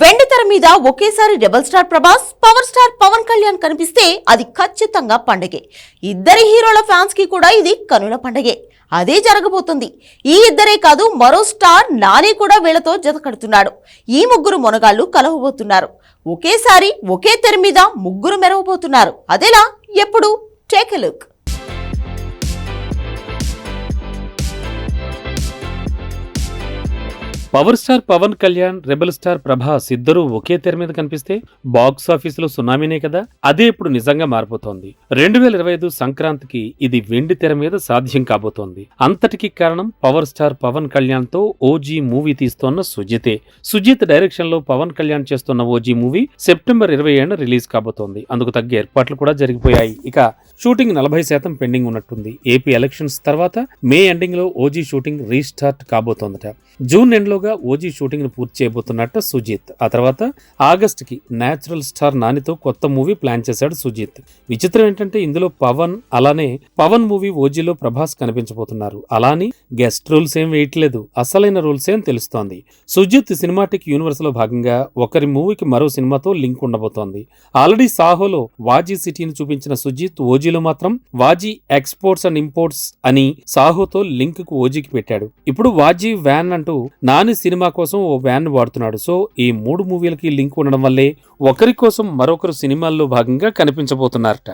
వెండితెర మీద ఒకేసారి rebel star Prabhas power star Pawan Kalyan కనిపిస్తే అది ఖచ్చితంగా పండగే. ఇద్దరి హీరోల ఫ్యాన్స్కి కూడా ఇది కనుల పండగే. అదే జరగబోతుంది. ఈ ఇద్దరే కాదు మరో స్టార్ నాని కూడా వీళ్ళతో జత కడుతున్నాడు. ఈ ముగ్గురు మొనగాళ్ళు కలవబోతున్నారు. ఒకేసారి ఒకే తెర మీద ముగ్గురు మెరవబోతున్నారు. అదేలా? ఎప్పుడు? Take a look. Power star Pawan Kalyan rebel star Prabhas ఇద్దరూ ఒకే తెర మీద కనిపిస్తే బాక్స్ ఆఫీసులో సునామీనే కదా? అదే ఇప్పుడు నిజంగా మారిపోతోంది. రెండు వేల ఇరవై ఐదు సంక్రాంతికి ఇది వెండి తెర మీద సాధ్యం కాబోతోంది. అంతటికి కారణం పవర్ స్టార్ పవన్ కళ్యాణ్తో ఓజీ మూవీ తీస్తోన్న సుజితే. సుజిత్ డైరెక్షన్లో పవన్ కళ్యాణ్ చేస్తున్న ఓజీ మూవీ సెప్టెంబర్ ఇరవై ఏడున రిలీజ్ కాబోతోంది. అందుకు తగ్గ ఏర్పాట్లు కూడా జరిగిపోయాయి. ఇక షూటింగ్ నలభై శాతం పెండింగ్ ఉన్నట్టుంది. ఏపీ ఎలక్షన్స్ తర్వాత మే ఎండింగ్లో ఓజీ షూటింగ్ రీస్టార్ట్ కాబోతోందట. జూన్ ఎండ్ లోగా ఓజీ షూటింగ్ను పూర్తి చేయబోతున్నట్టు సుజిత్. ఆ తర్వాత ఆగస్ట్కి స్టార్ నానితో కొత్త మూవీ ప్లాన్ చేశాడు సుజిత్. విచిత్రం ఏంటంటే ఇందులో పవన్ అలానే పవన్ మూవీ ఓజీలో ప్రభాస్ కనిపించబోతున్నారు. అలాని గెస్ట్ రూల్స్ ఏం వేయట్లేదు. అసలైన రూల్స్ ఏం తెలుస్తోంది. సుజిత్ సినిమాటిక్ యూనివర్స్లో భాగంగా ఒకరి మూవీకి మరో సినిమాతో లింక్ ఉండబోతోంది. ఆల్రెడీ సాహోలో వాజీ సిటీని చూపించిన సుజిత్ ఓజీలో మాత్రం వాజీ ఎక్స్పోర్ట్స్ అండ్ ఇంపోర్ట్స్ అని సాహోతో లింక్కు ఓజీకి పెట్టాడు. ఇప్పుడు వాజీ వ్యాన్ అంటూ నాని నాని సినిమా కోసం ఓ వ్యాన్ వాడుతున్నాడు. సో ఈ మూడు మూవీలకి లింక్ ఉండడం వల్లే ఒకరి కోసం మరొకరు సినిమాల్లో భాగంగా కనిపించబోతున్నారట.